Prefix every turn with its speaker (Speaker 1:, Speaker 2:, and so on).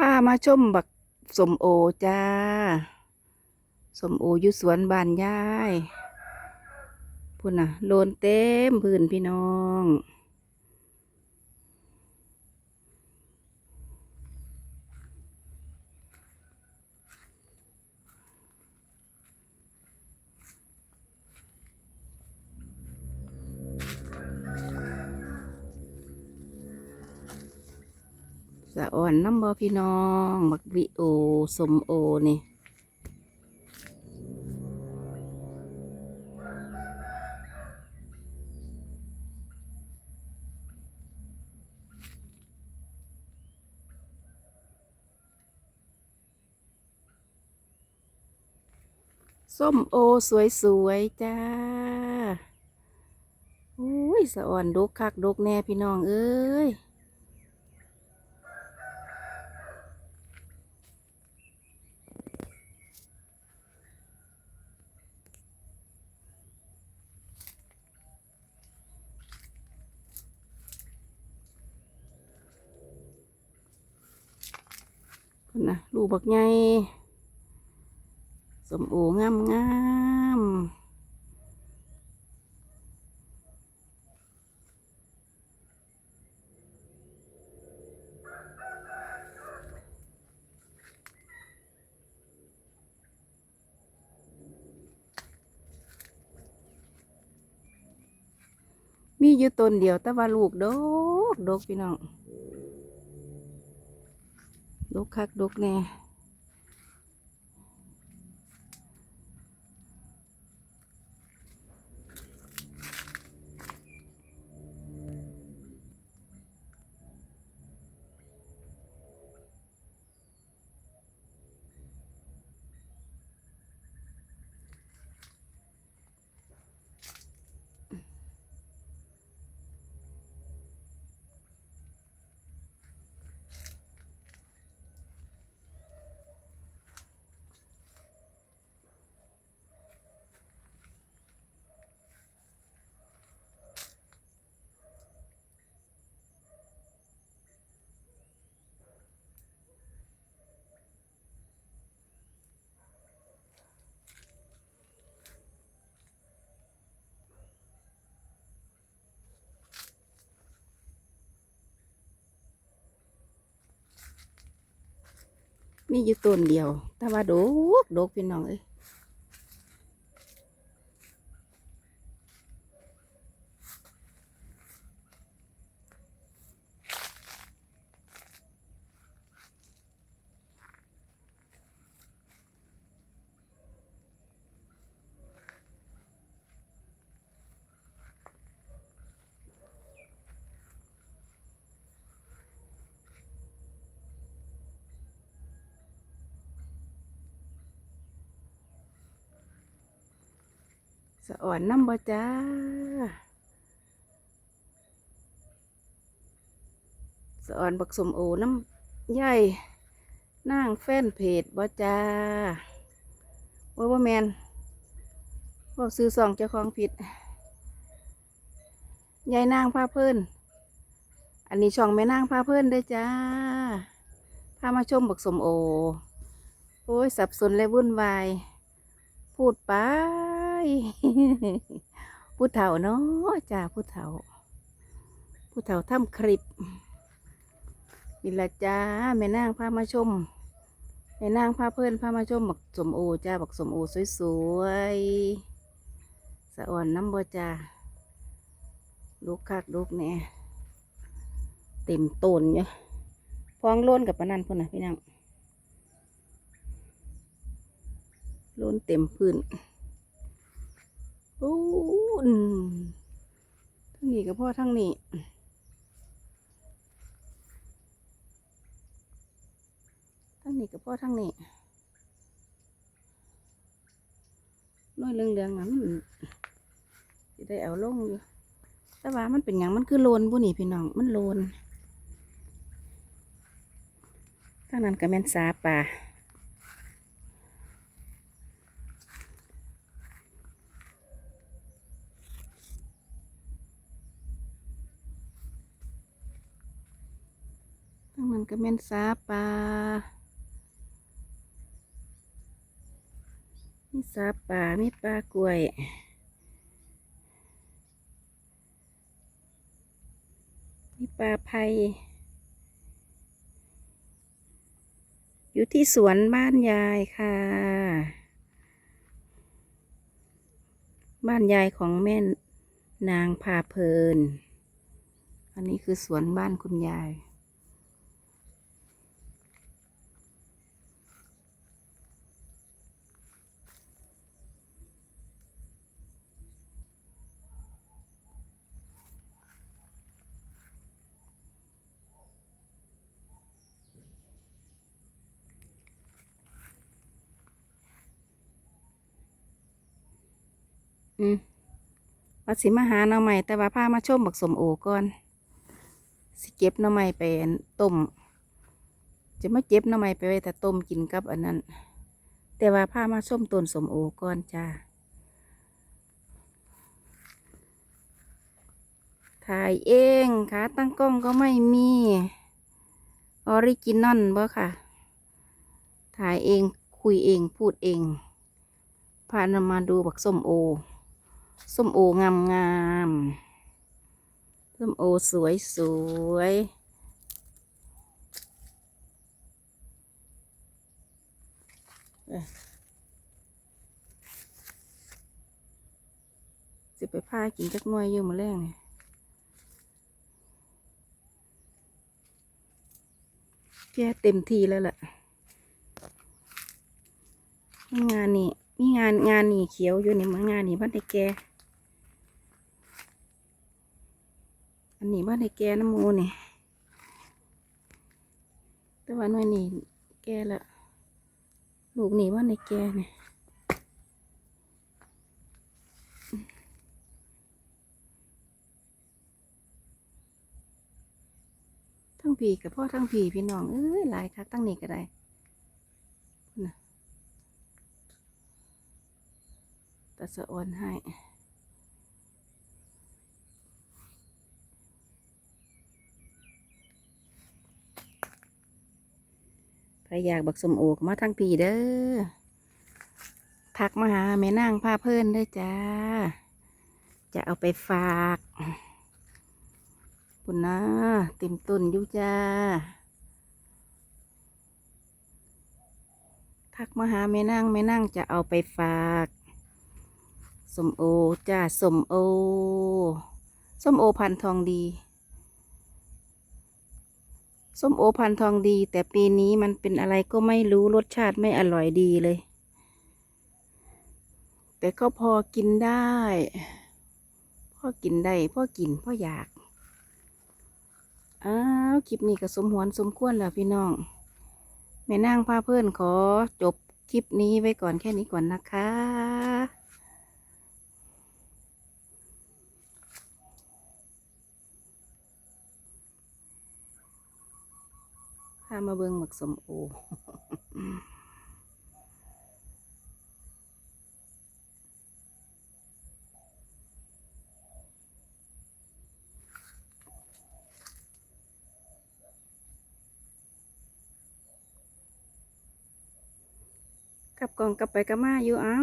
Speaker 1: พามาชมบักสมโอจ้าสมโออยู่สวนบ้านยายพุ่นน่ะ โลนเต็มพื้นพี่น้องะอ่อนน้ำบอพี่น้องบักวิโอสมโอนี่ส้มโอสวยๆจ้าโอ้ยสะอ่อนดกคักดกแน่พี่น้องเอ้ย พุ่นนะลูกบักใหญ่สมโองามงามมีอยู่ต้นเดียวแต่ว่าลูกดกดกพี่น้อง ดกคักดกแน่ มีอยู่ต้นเดียว แต่ว่าดกดกพี่น้องเอ้ย สะอ่อนน้ำบ่จ้าสะอ่อนบักสมโอน้ำใหญ่นางแฟนเพจบ่จ้าว่าว่าแมนว่าซื้อสองเจ้าของผิดยายนางพาเพิ่อนอันนี้ช่องแม่นางพาเพิ่อนเด้จ้าพามาชมบักสมโอ โอ้ยสับสนและวุ่นวาย พูดไป ผู้เฒ่าเนาะจ้าผู้เฒ่า ผู้เฒ่าทำคลิปนี่ละจ้าแม่นางพามาชมแม่นางพาเพื่อนพามาชมบักสมโอจ้าบักสมโอสวยๆสะอ่อนน้ำบ่จ้าลูกคักลูกแหน่ยเต็มต้นเนี่พองล้นกับปนันพุ่นนะพี่นางล้นเต็มพื้น อ้ทั้งนี้กับพ่อทั้งนี้ทั้งนี้กับพ่อทั้งนี้น้อยเรื่องเรื่องนั้นจะได้เอาลงอยู่แต่ว่ามันเป็นอย่างมันคือโลนบุนี่พี่น้องมันโลนทั้งนั้นก็แม่นสาป่า ทั้งนั้น มันก็แม่นสาปลามีสาปลามีปลากล้วยมีปลาไพอยู่ที่สวนบ้านยายค่ะ บ้านยายของแม่นางพาเพลิน อันนี้คือสวนบ้านคุณยาย อืมว่าสิมาหาหน่อใหม่แต่ว่าพามาชมบักสมโอก่อน สิเก็บหน่อใหม่ไปต้ม จะมาเก็บหน่อใหม่ไปไว้แต่ต้มกินกับอันนั้น แต่ว่าพามาชมต้นสมโอก่อนจ้าถ่ายเองขาตั้งกล้องก็ไม่มีออริจินอลบ่ค่ะ ถ่ายเองคุยเองพูดเองพานามาดูบักส้มโอ ส้มโองามงามส้มโอสวยสวยๆเอ้ยสิไปพากินจักน่วยอยู่มาแรงเนี่ยแกเต็มทีแล้วล่ะ งานนี่มีงานงานนี่เขียวอยู่นี่มางานนี่บ้านในแก นนี้บ้านในแกน้ำมูนี่แต่ว่าหน่วยนี่แกละลูกนี่บ้านในแกเนี่ยทั้งผีกับพ่อทั้งผีพี่น้องเอ้ยหลายคักตั้งนี่ก็ได้พุ่นะตาสะออนให้ อยากบักสมโอกมาทั้งพีเด้อทักมาหาแม่นางพาเพื่อนเด้จ้า จะเอาไปฝากคุณนะเต็มต้นอยู่จ้า ทักมาหาแม่นางแม่นางจะเอาไปฝากสมโอจ้าสมโอสมโอพันธุ์ทองดี ส้มโอพันธุ์ทองดี แต่ปีนี้มันเป็นอะไรก็ไม่รู้รสชาติไม่อร่อยดีเลย แต่ก็พอกินได้ พ่อกินได้พ่อกินพ่ออยาก อ้าวคลิปนี้ก็สมหวนสมควรแล้วพี่น้อง แม่นางพาเพื่อนขอจบคลิปนี้ไว้ก่อนแค่นี้ก่อนนะคะ พามาเบิ่งหมักสมโอกับกล่องกลับไปกับมาอยู่เอ้า